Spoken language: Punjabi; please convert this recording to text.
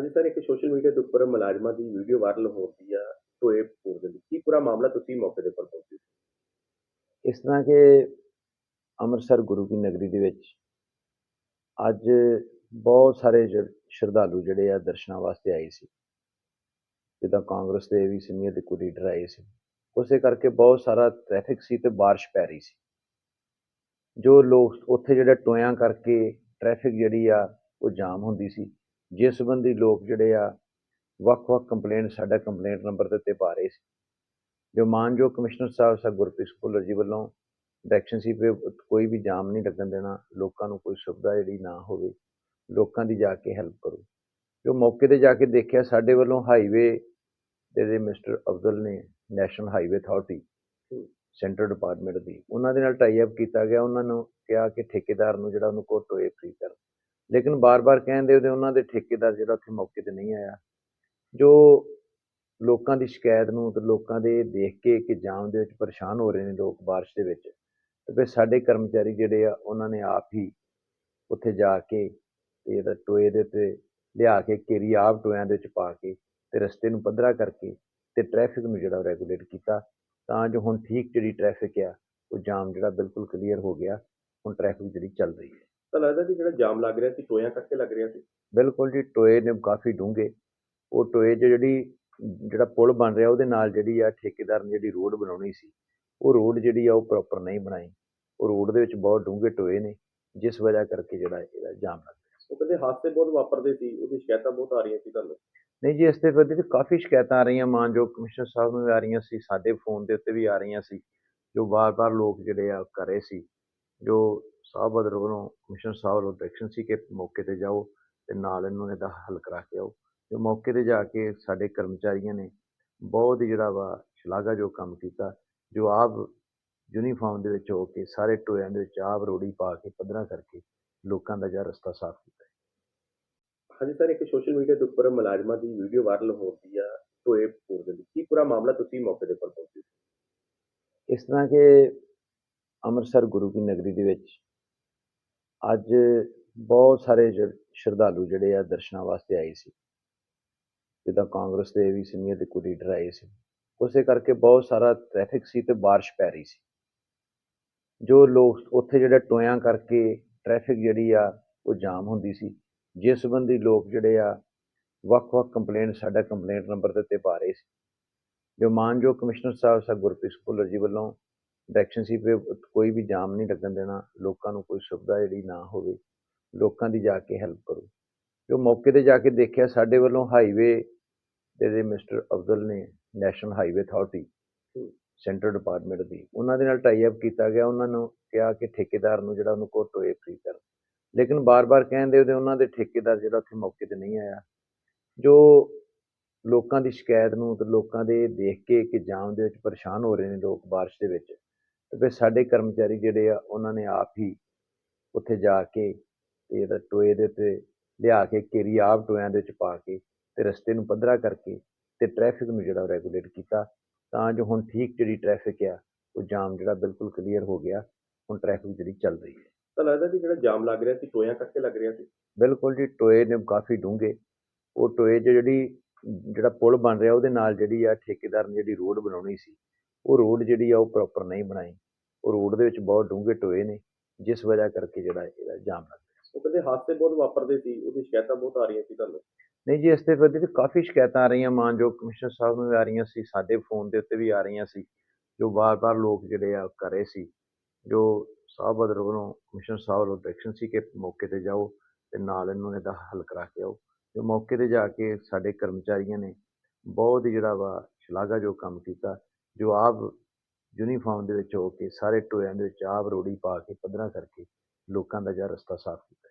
ਹਾਂਜੀ ਸਰ, ਇੱਕ ਸੋਸ਼ਲ ਮੀਡੀਆ ਦੇ ਉੱਪਰ ਮੁਲਾਜ਼ਮਾਂ ਦੀ ਵੀਡੀਓ ਵਾਇਰਲ ਹੁੰਦੀ ਆ ਟੋਏ ਪੂਰਦੇ ਦੀ ਕੀ ਪੂਰਾ ਮਾਮਲਾ ਤੁਸੀਂ ਮੌਕੇ ਦੇ ਉੱਪਰ ਪਹੁੰਚੇ ਇਸ ਤਰ੍ਹਾਂ ਕਿ ਅੰਮ੍ਰਿਤਸਰ ਗੁਰੂ ਕੀ ਨਗਰੀ ਦੇ ਵਿੱਚ ਅੱਜ ਬਹੁਤ ਸਾਰੇ ਜ- ਸ਼ਰਧਾਲੂ ਜਿਹੜੇ ਆ ਦਰਸ਼ਨਾਂ ਵਾਸਤੇ ਆਏ ਸੀ। ਜਿੱਦਾਂ ਕਾਂਗਰਸ ਦੇ ਵੀ ਸੀਨੀਅਰ ਦੇ ਕੋਈ ਲੀਡਰ ਆਏ ਸੀ। ਉਸੇ ਕਰਕੇ ਬਹੁਤ ਸਾਰਾ ਟ੍ਰੈਫਿਕ ਸੀ ਤੇ ਬਾਰਿਸ਼ ਪੈ ਰਹੀ ਸੀ। ਜੋ ਲੋਕ ਉੱਥੇ ਜਿਹੜਾ ਟੋਇਆਂ ਕਰਕੇ ਟ੍ਰੈਫਿਕ ਜਿਹੜੀ ਆ ਉਹ ਜਾਮ ਹੁੰਦੀ ਸੀ। ਜਿਸ ਸੰਬੰਧੀ ਲੋਕ ਜਿਹੜੇ ਆ ਵੱਖ-ਵੱਖ ਕੰਪਲੇਂਟ ਸਾਡਾ ਕੰਪਲੇਂਟ ਨੰਬਰ ਦੇ ਉੱਤੇ ਪਾ ਰਹੇ ਸੀ। ਜੋ ਮਾਨਯੋਗ ਕਮਿਸ਼ਨਰ ਸਾਹਿਬ ਸਰ ਗੁਰਪ੍ਰੀਤ ਭੁੱਲਰ ਜੀ ਵੱਲੋਂ ਡਾਇਰੈਕਸ਼ਨ ਸੀ ਵੀ ਕੋਈ ਵੀ ਜਾਮ ਨਹੀਂ ਲੱਗਣ ਦੇਣਾ ਲੋਕਾਂ ਨੂੰ ਕੋਈ ਸੁਵਿਧਾ ਜਿਹੜੀ ਨਾ ਹੋਵੇ ਲੋਕਾਂ ਦੀ ਜਾ ਕੇ ਹੈਲਪ ਕਰੋ। ਜੋ ਮੌਕੇ ਤੇ ਜਾ ਕੇ ਦੇਖਿਆ ਸਾਡੇ ਵੱਲੋਂ ਹਾਈਵੇ ਦੇ ਦੇ ਮਿਸਟਰ ਅਬਦੁਲ ਨੇ national highway authority central department ਦੀ ਉਹਨਾਂ ਦੇ ਨਾਲ ਟਾਈ ਅਪ ਕੀਤਾ ਗਿਆ ਉਹਨਾਂ ਨੂੰ ਕਿਹਾ ਕਿ ਠੇਕੇਦਾਰ ਨੂੰ ਜਿਹੜਾ ਉਹਨੂੰ ਕੋ ਟੋਏ ਫ੍ਰੀ ਕਰ। ਲੇਕਿਨ ਬਾਰ-ਬਾਰ ਕਹਿੰਦੇ ਉਹਦੇ ਉਹਨਾਂ ਦੇ ਠੇਕੇਦਾਰ ਜਿਹੜਾ ਉੱਥੇ ਮੌਕੇ ਤੇ ਨਹੀਂ ਆਇਆ, ਜੋ ਲੋਕਾਂ ਦੀ ਸ਼ਿਕਾਇਤ ਨੂੰ ਤੇ ਲੋਕਾਂ ਦੇ ਦੇਖ ਕੇ ਕਿ ਜਾਮ ਦੇ ਵਿੱਚ ਪਰੇਸ਼ਾਨ ਹੋ ਰਹੇ ਨੇ ਲੋਕ ਬਾਰਿਸ਼ ਦੇ ਵਿੱਚ, ਤੇ ਫਿਰ ਸਾਡੇ ਕਰਮਚਾਰੀ ਜਿਹੜੇ ਆ ਉਹਨਾਂ ਨੇ ਆਪ ਹੀ ਉੱਥੇ ਜਾ ਕੇ ਤੇ ਇਹਦਾ ਟੋਏ ਦੇ ਉੱਤੇ ਲਿਆ ਕੇ ਕੇਰੀ ਆਪ ਟੋਇਆਂ ਦੇ ਵਿੱਚ ਪਾ ਕੇ ਤੇ ਰਸਤੇ ਨੂੰ ਪੱਧਰਾ ਕਰਕੇ ਤੇ ਟ੍ਰੈਫਿਕ ਨੂੰ ਜਿਹੜਾ ਰੈਗੂਲੇਟ ਕੀਤਾ, ਤਾਂ ਜੋ ਹੁਣ ਠੀਕ ਜਿਹੜੀ ਟ੍ਰੈਫਿਕ ਆ, ਉਹ ਜਾਮ ਜਿਹੜਾ ਬਿਲਕੁਲ ਕਲੀਅਰ ਹੋ ਗਿਆ, ਹੁਣ ਟ੍ਰੈਫਿਕ ਜਿਹੜੀ ਚੱਲ ਰਹੀ ਹੈ। ਤਾਂ ਲੱਗਦਾ ਕਿ ਜਿਹੜਾ ਜਾਮ ਲੱਗ ਰਿਹਾ ਸੀ ਟੋਇਆਂ ਕਰਕੇ ਲੱਗ ਰਿਹਾ ਸੀ। ਬਿਲਕੁਲ ਜੀ ਟੋਏ ਨੇ ਕਾਫੀ ਡੂੰਘੇ। ਉਹ ਟੋਏ 'ਚ ਜਿਹੜੀ ਜਿਹੜਾ ਪੁਲ ਬਣ ਰਿਹਾ ਉਹਦੇ ਨਾਲ ਜਿਹੜੀ ਆ ਠੇਕੇਦਾਰ ਨੇ ਜਿਹੜੀ ਰੋਡ ਬਣਾਉਣੀ ਸੀ ਉਹ ਰੋਡ ਜਿਹੜੀ ਆ ਉਹ ਪ੍ਰੋਪਰ ਨਹੀਂ ਬਣਾਈ। ਉਹ ਰੋਡ ਦੇ ਵਿੱਚ ਬਹੁਤ ਡੂੰਘੇ ਟੋਏ ਨੇ ਜਿਸ ਵਜ੍ਹਾ ਕਰਕੇ ਜਿਹੜਾ ਇਹਦਾ ਜਾਮ ਲੱਗ ਰਿਹਾ ਉਹ ਕਹਿੰਦੇ ਹਾਦਸੇ ਬਹੁਤ ਵਾਪਰਦੇ ਸੀ ਉਹਦੀ ਸ਼ਿਕਾਇਤਾਂ ਬਹੁਤ ਆ ਰਹੀਆਂ ਸੀ ਤੁਹਾਨੂੰ? ਨਹੀਂ ਜੀ ਇਸ ਦੇ ਪ੍ਰਤੀ ਤਾਂ ਕਾਫੀ ਸ਼ਿਕਾਇਤਾਂ ਆ ਰਹੀਆਂ ਮਾਨਯੋਗ ਕਮਿਸ਼ਨਰ ਸਾਹਿਬ ਨੂੰ ਵੀ ਆ ਰਹੀਆਂ ਸੀ ਸਾਡੇ ਫੋਨ ਦੇ ਉੱਤੇ ਵੀ ਆ ਰਹੀਆਂ ਸੀ ਜੋ ਵਾਰ-ਵਾਰ ਲੋਕ ਜਿਹੜੇ ਆ ਕਰ ਰਹੇ ਸੀ ਜੋ ਸਾਹਿਬ ਬਦਰ ਵੱਲੋਂ ਕਮਿਸ਼ਨਰ ਸਾਹਿਬ ਵੱਲੋਂ ਡਾਇਰੈਕਸ਼ਨ ਸੀ ਕਿ ਮੌਕੇ ਤੇ ਜਾਓ ਤੇ ਨਾਲ ਇਹਨੂੰ ਇਹਦਾ ਹੱਲ ਕਰਾ ਕੇ ਆਓ। ਜੋ ਮੌਕੇ ਤੇ ਜਾ ਕੇ ਸਾਡੇ ਕਰਮਚਾਰੀਆਂ ਨੇ ਬਹੁਤ ਹੀ ਜਿਹੜਾ ਵਾ ਸ਼ਲਾਘਾਯੋਗ ਕੰਮ ਕੀਤਾ ਜੋ ਆਪ ਯੂਨੀਫਾਰਮ ਦੇ ਵਿੱਚ ਹੋ ਕੇ ਸਾਰੇ ਟੋਇਆਂ ਦੇ ਵਿੱਚ ਆਪ ਰੋੜੀ ਪਾ ਕੇ ਪੱਧਰਾ ਕਰਕੇ ਲੋਕਾਂ ਦਾ ਜਿਹੜਾ ਰਸਤਾ ਸਾਫ਼ ਕੀਤਾ। ਹਾਂਜੀ ਸਰ ਇੱਕ ਸੋਸ਼ਲ ਮੀਡੀਆ ਦੇ ਉੱਪਰ ਮੁਲਾਜ਼ਮਾਂ ਦੀ ਵੀਡੀਓ ਵਾਇਰਲ ਹੁੰਦੀ ਆ ਟੋਏ ਪੂਰਦੇ ਦੀ ਕੀ ਪੂਰਾ ਮਾਮਲਾ ਤੁਸੀਂ ਮੌਕੇ ਦੇ ਉੱਪਰ ਪਹੁੰਚੇ? ਇਸ ਤਰ੍ਹਾਂ ਕਿ ਅੰਮ੍ਰਿਤਸਰ ਗੁਰੂ ਕੀ ਨਗਰੀ ਦੇ ਵਿੱਚ ਅੱਜ ਬਹੁਤ ਸਾਰੇ ਜ- ਸ਼ਰਧਾਲੂ ਜਿਹੜੇ ਆ ਦਰਸ਼ਨਾਂ ਵਾਸਤੇ ਆਏ ਸੀ। ਜਿੱਦਾਂ ਕਾਂਗਰਸ ਦੇ ਵੀ ਸੀਨੀਅਰ ਦੇ ਕੋਈ ਲੀਡਰ ਆਏ ਸੀ। ਉਸੇ ਕਰਕੇ ਬਹੁਤ ਸਾਰਾ ਟ੍ਰੈਫਿਕ ਸੀ ਤੇ ਬਾਰਿਸ਼ ਪੈ ਰਹੀ ਸੀ। ਜੋ ਲੋਕ ਉੱਥੇ ਜਿਹੜਾ ਟੋਇਆਂ ਕਰਕੇ ਟ੍ਰੈਫਿਕ ਜਿਹੜੀ ਆ ਉਹ ਜਾਮ ਹੁੰਦੀ ਸੀ। ਜਿਸ ਸੰਬੰਧੀ ਲੋਕ ਜਿਹੜੇ ਆ ਵੱਖ-ਵੱਖ ਕੰਪਲੇਂਟ ਸਾਡਾ ਕੰਪਲੇਂਟ ਨੰਬਰ ਦੇ ਉੱਤੇ ਪਾ ਰਹੇ ਸੀ। ਜੋ ਮਾਨਯੋਗ ਕਮਿਸ਼ਨਰ ਸਾਹਿਬ ਸਰ ਗੁਰਪ੍ਰੀਤ ਭੁੱਲਰ ਜੀ ਵੱਲੋਂ ਡਾਇਰੈਕਸ਼ਨ ਸੀ ਵੀ ਕੋਈ ਵੀ ਜਾਮ ਨਹੀਂ ਲੱਗਣ ਦੇਣਾ ਲੋਕਾਂ ਨੂੰ ਕੋਈ ਸੁਵਿਧਾ ਜਿਹੜੀ ਨਾ ਹੋਵੇ ਲੋਕਾਂ ਦੀ ਜਾ ਕੇ ਹੈਲਪ ਕਰੋ। ਜੋ ਮੌਕੇ ਤੇ ਜਾ ਕੇ ਦੇਖਿਆ ਸਾਡੇ ਵੱਲੋਂ ਹਾਈਵੇ ਦੇ ਦੇ ਮਿਸਟਰ ਅਬਦੁਲ ਨੇ national highway authority central department ਦੀ ਉਹਨਾਂ ਦੇ ਨਾਲ ਟਾਈ ਅਪ ਕੀਤਾ ਗਿਆ ਉਹਨਾਂ ਨੂੰ ਕਿਹਾ ਕਿ ਠੇਕੇਦਾਰ ਨੂੰ ਜਿਹੜਾ ਉਹਨੂੰ ਕੋ ਟੋਏ ਫ੍ਰੀ ਕਰ ਲੇਕਿਨ ਬਾਰ-ਬਾਰ ਕਹਿੰਦੇ ਉਹਦੇ ਉਹਨਾਂ ਦੇ ਠੇਕੇਦਾਰ ਜਿਹੜਾ ਉੱਥੇ ਮੌਕੇ ਤੇ ਨਹੀਂ ਆਇਆ। ਜੋ ਲੋਕਾਂ ਦੀ ਸ਼ਿਕਾਇਤ ਨੂੰ ਤੇ ਲੋਕਾਂ ਦੇ ਦੇਖ ਕੇ ਕਿ ਜਾਮ ਦੇ ਵਿੱਚ ਪਰੇਸ਼ਾਨ ਹੋ ਰਹੇ ਨੇ ਲੋਕ ਬਾਰਿਸ਼ ਦੇ ਵਿੱਚ ਤੇ ਫਿਰ ਸਾਡੇ ਕਰਮਚਾਰੀ ਜਿਹੜੇ ਆ ਉਹਨਾਂ ਨੇ ਆਪ ਹੀ ਉੱਥੇ ਜਾ ਕੇ ਤੇ ਇਹਦਾ ਟੋਏ ਦੇ ਉੱਤੇ ਲਿਆ ਕੇ ਕੇਰੀ ਆਪ ਟੋਇਆਂ ਦੇ ਵਿੱਚ ਪਾ ਕੇ ਤੇ ਰਸਤੇ ਨੂੰ ਪੱਧਰਾ ਕਰਕੇ ਤੇ ਟ੍ਰੈਫਿਕ ਨੂੰ ਜਿਹੜਾ ਰੈਗੂਲੇਟ ਕੀਤਾ ਤਾਂ ਜੋ ਹੁਣ ਠੀਕ ਜਿਹੜੀ ਟ੍ਰੈਫਿਕ ਆ ਉਹ ਜਾਮ ਜਿਹੜਾ ਬਿਲਕੁਲ ਕਲੀਅਰ ਹੋ ਗਿਆ ਹੁਣ ਟ੍ਰੈਫਿਕ ਜਿਹੜੀ ਚੱਲ ਰਹੀ ਹੈ। ਤਾਂ ਲੱਗਦਾ ਕਿ ਜਿਹੜਾ ਜਾਮ ਲੱਗ ਰਿਹਾ ਸੀ ਟੋਇਆਂ ਕਰਕੇ ਲੱਗ ਰਿਹਾ ਸੀ? ਬਿਲਕੁਲ ਜੀ ਟੋਏ ਨੇ ਕਾਫੀ ਡੂੰਘੇ। ਉਹ ਟੋਏ ਜਿਹੜੀ ਜਿਹੜਾ ਪੁਲ ਬਣ ਰਿਹਾ ਉਹਦੇ ਨਾਲ ਜਿਹੜੀ ਆ ਠੇਕੇਦਾਰ ਨੇ ਜਿਹੜੀ ਰੋਡ ਬਣਾਉਣੀ ਸੀ ਉਹ ਰੋਡ ਜਿਹੜੀ ਆ ਉਹ ਪ੍ਰੋਪਰ ਨਹੀਂ ਬਣਾਈ। ਉਹ ਰੋਡ ਦੇ ਵਿੱਚ ਬਹੁਤ ਡੂੰਘੇ ਟੋਏ ਨੇ ਜਿਸ ਵਜ੍ਹਾ ਕਰਕੇ ਜਿਹੜਾ ਇਹਦਾ ਜਾਮ ਲੱਗ ਰਿਹਾ ਉਹ ਕਹਿੰਦੇ ਹਾਦਸੇ ਬਹੁਤ ਵਾਪਰਦੇ ਸੀ ਉਹਦੀ ਸ਼ਿਕਾਇਤਾਂ ਬਹੁਤ ਆ ਰਹੀਆਂ ਸੀ ਤੁਹਾਨੂੰ? ਨਹੀਂ ਜੀ ਇਸ ਤਾਂ ਕਾਫੀ ਸ਼ਿਕਾਇਤਾਂ ਆ ਰਹੀਆਂ। ਮਾਨਯੋਗ ਕਮਿਸ਼ਨਰ ਸਾਹਿਬ ਨੂੰ ਆ ਰਹੀਆਂ ਸੀ ਸਾਡੇ ਫੋਨ ਦੇ ਉੱਤੇ ਵੀ ਆ ਰਹੀਆਂ ਸੀ ਜੋ ਵਾਰ-ਵਾਰ ਲੋਕ ਜਿਹੜੇ ਆ ਕਰ ਰਹੇ ਸੀ ਜੋ ਸਾਹਿਬ ਬਦਰ ਵੱਲੋਂ ਕਮਿਸ਼ਨਰ ਸਾਹਿਬ ਵੱਲੋਂ ਡਾਇਰੈਕਸ਼ਨ ਸੀ ਕਿ ਮੌਕੇ ਤੇ ਜਾਓ ਤੇ ਨਾਲ ਇਹਨੂੰ ਇਹਦਾ ਹੱਲ ਕਰਾ ਕੇ ਆਓ। ਜੋ ਮੌਕੇ ਤੇ ਜਾ ਕੇ ਸਾਡੇ ਕਰਮਚਾਰੀਆਂ ਨੇ ਬਹੁਤ ਜਿਹੜਾ ਵਾ ਸ਼ਲਾਘਾਯੋਗ ਕੰਮ ਕੀਤਾ। ਜੋ ਆਪ ਯੂਨੀਫਾਰਮ ਦੇ ਵਿੱਚ ਹੋ ਕੇ ਸਾਰੇ ਟੋਇਆਂ ਦੇ ਵਿੱਚ ਆਪ ਰੋੜੀ ਪਾ ਕੇ ਪੱਧਰਾ ਕਰਕੇ ਲੋਕਾਂ ਦਾ ਜਿਹੜਾ ਰਸਤਾ ਸਾਫ਼ ਕੀਤਾ।